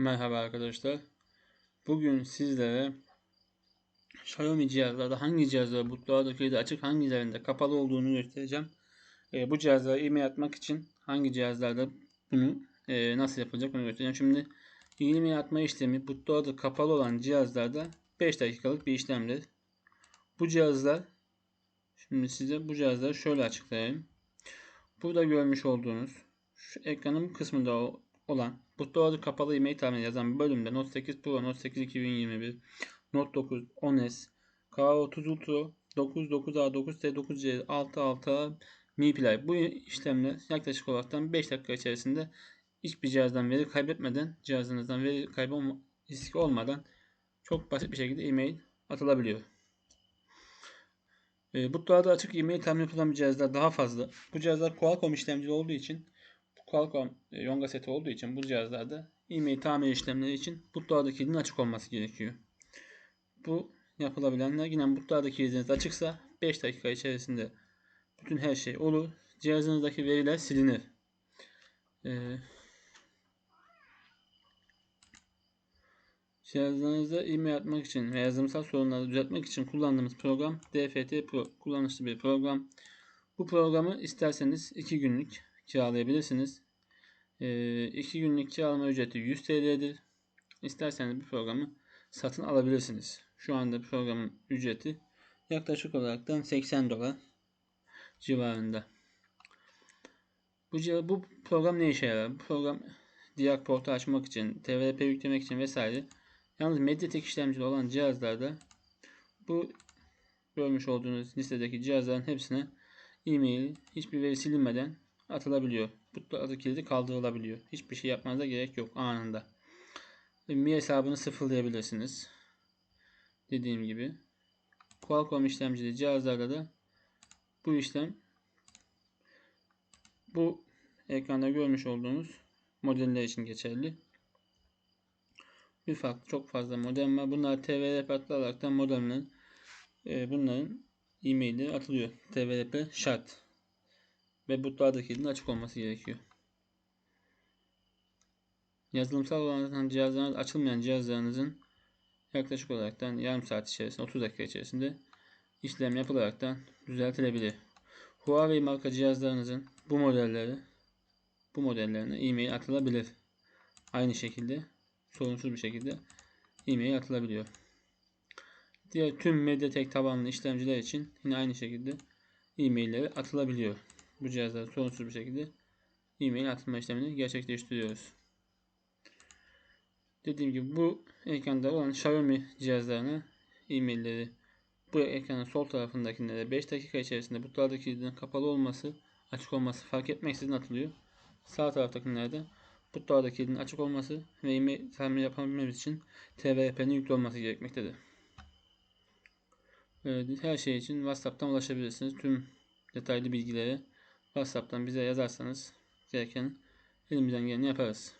Merhaba arkadaşlar. Bugün sizlere Xiaomi cihazlarda hangi cihazlar bootloader kilidi açık hangilerinde kapalı olduğunu göstereceğim. E, bu cihazlara e-mail atmak için hangi cihazlarda bunu e, nasıl yapılacak onu göstereceğim. Şimdi e-mail atma işlemi bootloader kapalı olan cihazlarda 5 dakikalık bir işlemdir. Bu cihazlar şimdi size bu cihazları şöyle açıklayayım. Burada görmüş olduğunuz şu ekranın kısmında olan bootloader kapalı e-mail tahmini yazan bölümde Note 8 Pro, Note 8 2021, Note 9, 10s, K30 Ultra, 9, 9A, 9T, 9C, 6, 6A, Mi Play. Bu işlemler yaklaşık olarak 5 dakika içerisinde hiçbir cihazdan veri kaybetmeden, cihazınızdan veri kaybı riski olmadan çok basit bir şekilde e-mail atılabiliyor. E, bootloader açık e-mail tahmin yapılan cihazlar daha fazla. Bu cihazlar Qualcomm işlemcili olduğu için Qualcomm e, Yonga seti olduğu için bu cihazlarda e-mail tamir işlemleri için bootloader kilidinin açık olması gerekiyor. Bu yapılabilenler yine bootloader kilidiniz açıksa 5 dakika içerisinde bütün her şey olur. Cihazınızdaki veriler silinir. Ee, cihazlarınızda e-mail atmak için ve yazılımsal sorunları düzeltmek için kullandığımız program DFT Pro kullanışlı bir program. Bu programı isterseniz 2 günlük kiralayabilirsiniz. 2 ee, günlük kiralama ücreti 100 TL'dir. İsterseniz bu programı satın alabilirsiniz. Şu anda programın ücreti yaklaşık olarak 80 dolar civarında. Bu, bu program ne işe yarar? Bu program diğer portu açmak için, TVP yüklemek için vesaire. Yalnız Mediatek işlemcili olan cihazlarda bu görmüş olduğunuz listedeki cihazların hepsine e-mail hiçbir veri silinmeden atılabiliyor. Adı kilidi kaldırılabiliyor. Hiçbir şey yapmanıza gerek yok anında. Mi hesabını sıfırlayabilirsiniz. Dediğim gibi. Qualcomm işlemcili cihazlarda da bu işlem bu ekranda görmüş olduğunuz modeller için geçerli. Bir farklı çok fazla modem var. Bunlar TVRP atılaraktan modemlerin e, bunların e-mailleri atılıyor. TVRP şart ve bootloader kilidinin açık olması gerekiyor. Yazılımsal olarak cihazlarınız açılmayan cihazlarınızın yaklaşık olarak yarım saat içerisinde 30 dakika içerisinde işlem yapılaraktan düzeltilebilir. Huawei marka cihazlarınızın bu modelleri bu modellerine e-mail atılabilir. Aynı şekilde sorunsuz bir şekilde e-mail atılabiliyor. Diğer tüm Mediatek tabanlı işlemciler için yine aynı şekilde e-mailleri atılabiliyor bu cihazlara sorunsuz bir şekilde e-mail atılma işlemini gerçekleştiriyoruz. Dediğim gibi bu ekranda olan Xiaomi cihazlarına e-mailleri bu ekranın sol tarafındakilere 5 dakika içerisinde kilidin kapalı olması, açık olması fark etmeksizin atılıyor. Sağ taraftakilerde kilidin açık olması ve e-mail tahmin yapabilmemiz için TVRP'nin yüklü olması gerekmektedir. Her şey için WhatsApp'tan ulaşabilirsiniz. Tüm detaylı bilgilere WhatsApp'tan bize yazarsanız gereken elimizden geleni yaparız.